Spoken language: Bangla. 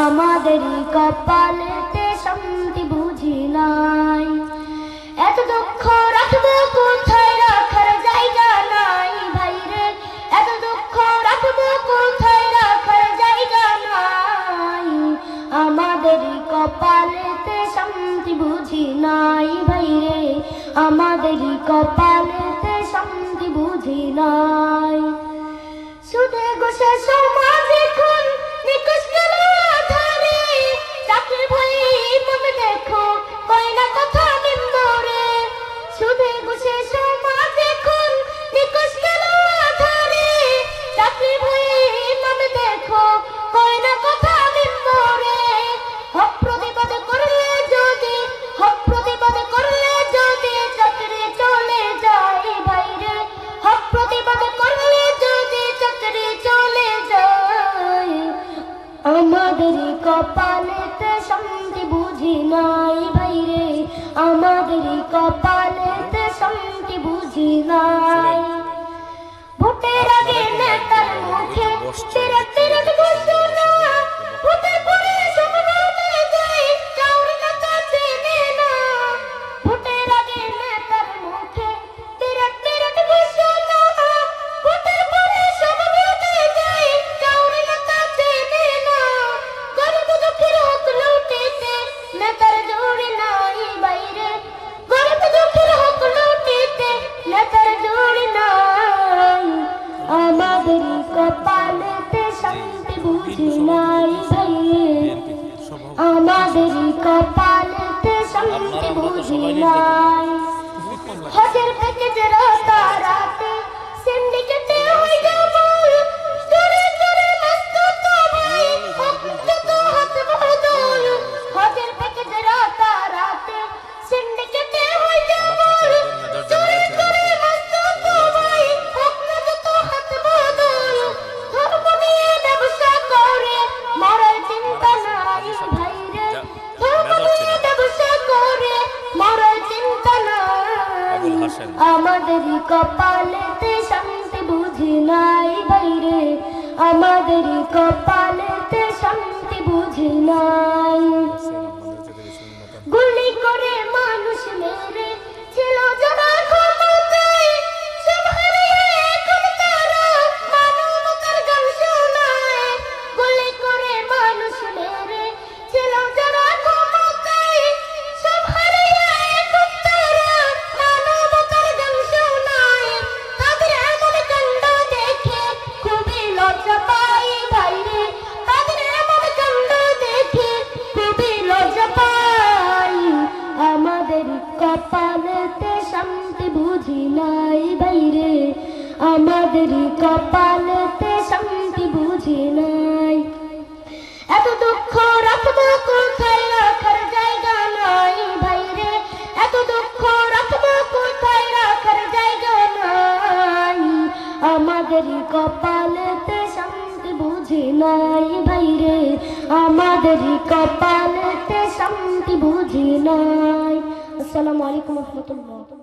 আমাদেরই কপালেতে শান্তি বুঝি নাই। এত দুঃখ রাখব কোথায়? রাখার জায়গা নাই ভাই রে এত দুঃখ রাখব কোথায়? রাখার জায়গা নাই। আমাদেরই কপালেতে শান্তি বুঝি নাই ভাই রে আমাদেরই কপালেতে শান্তি বুঝি নাই। সুদে গোসে সমাজ কপালেতে শান্তি বুঝি নাই বাইরে আমাদের কপালেতে শান্তি বুঝি নাই। ভোটের আগে নেতার মুখে কপালেতে শান্তি বুঝি নাই ভাই আমাদের কপালেতে শান্তি বুঝি নাই। নাই আমাদেরই কপালেতে শান্তি বুঝি নাই বাইরে। আমাদেরই কপালেতে শান্তি বুঝি নাই। নাই বাইরে আমাদের কপালেতে শান্তি বুঝি নাই। এত দুঃখ রাখব কোথায় রাখার জায়গা নাই ভাইরে এত দুঃখ রাখব কোথায় রাখার জায়গা নাই। আমাদের কপালেতে শান্তি বুঝি নাই ভাইরে আমাদের কপালেতে শান্তি বুঝি নাই। আসসালামু আলাইকুম রহমতুল্লাহ।